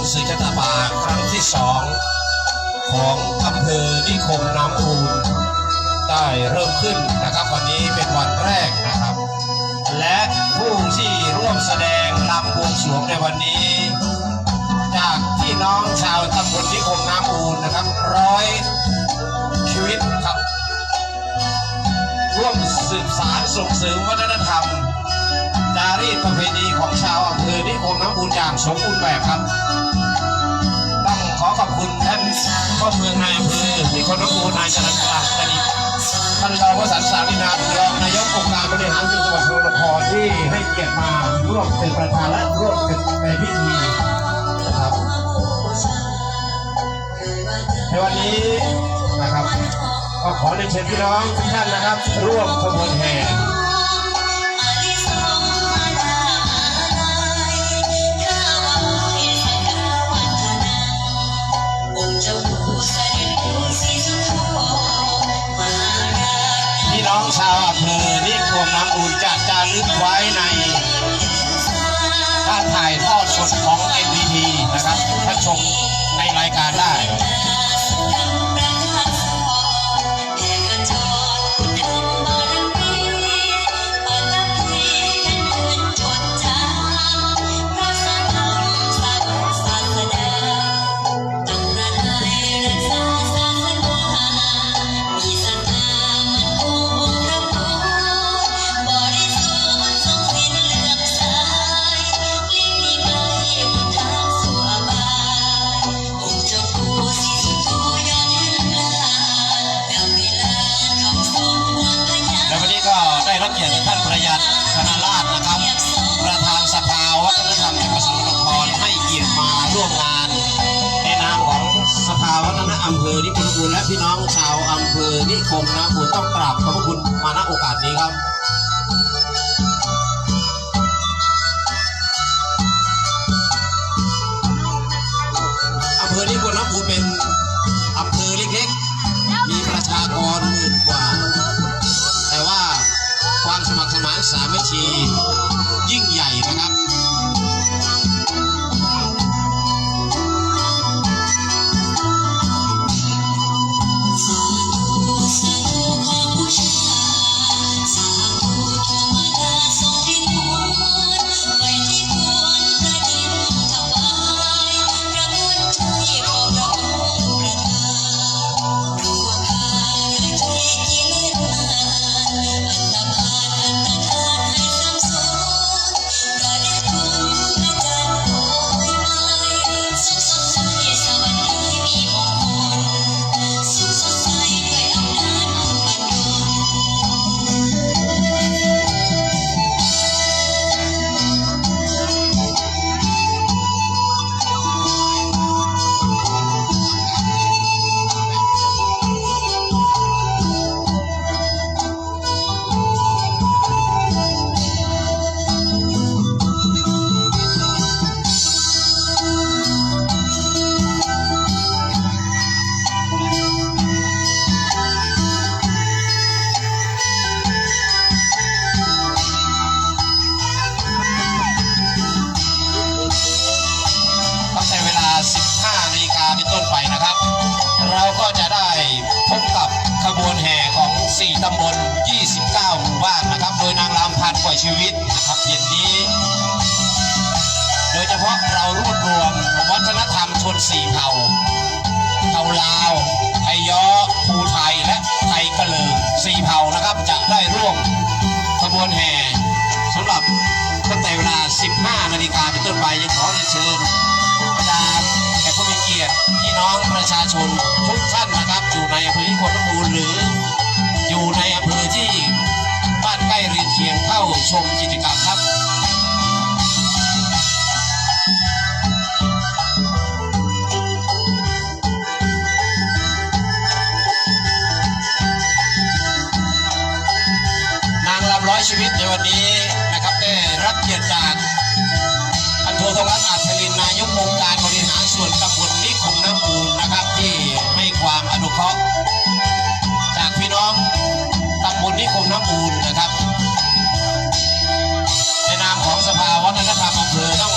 สรวงสืบชะตาบาครั้งที่สองของอำเภอนิคมน้ำอูนได้เริ่มขึ้นนะครับวันนี้เป็นวันแรกนะครับ และผู้ที่ร่วมแสดงลำบวงสรวงในวันนี้ จากพี่น้องชาวตำบลนิคมน้ำอูนนะครับร้อยชีวิตครับ ร่วมสืบสารส่งเสริมวัฒนธรรมจารีตประเพณีของชาวอำเภอนิคมน้ำบูรอย่างสมบูรณ์แบบครับ ขอบคุณท่านพ่อเมืองนายอำเภอนิคน้ำบูรนายจรัญกลางประดิษฐ์ท่านรองวสันต์สารินารองนายกองค์การบริหารจังหวัดสุรรณบุรีที่ให้เกียรติมาร่วมเป็นประธานและร่วมในพิธีนะครับในวันนี้นะครับก็ขอเรียนเชิญพี่น้องทุกท่านนะครับ ร่วมขบวนแห่ คุณจะจารึกไว้ในภาพถ่ายทอดสดของ NTT นะครับท่านชมในรายการได้ อำเภอนิคมบุญและพี่น้องชาวอำเภอนิคมนะบุญต้องกราบขอบพระคุณมาณโอกาสนี้ครับอำเภอนิคมน้ำบุญเป็นอำเภอเล็กๆ มีประชากรหมื่นกว่า แต่ว่าความสมัครสมานสามัคคี ก็จะได้พบกับขบวนแห่ของ 4 ตำบล 29 หมู่บ้านนะครับ โดยนางรำพันกว่าชีวิตนะครับเย็นนี้ โดยเฉพาะเรารวบรวมวัฒนธรรมชนสี่เผ่าเผ่าลาวไทยย้อภูไทยและไทยกะเลิงสี่เผ่านะครับจะได้ร่วมขบวนแห่สำหรับตั้งแต่เวลา 15 นาฬิกาเป็นต้นไปยังขอเรียนเชิญบรรดาแขกผู้มีเกียรติ น้องประชาชนทุกท่านนะครับอยู่ในอำเภอนิคน้ำมูลหรือ อยู่ในอำเภอที่บ้านใกล้เรียนเคียงเข้าชมกิจกรรมครับนางรำร้อยชีวิตในวันนี้นะครับได้รับเกียรติจากพันโททงรัตน์อาจลินนายกองค์ But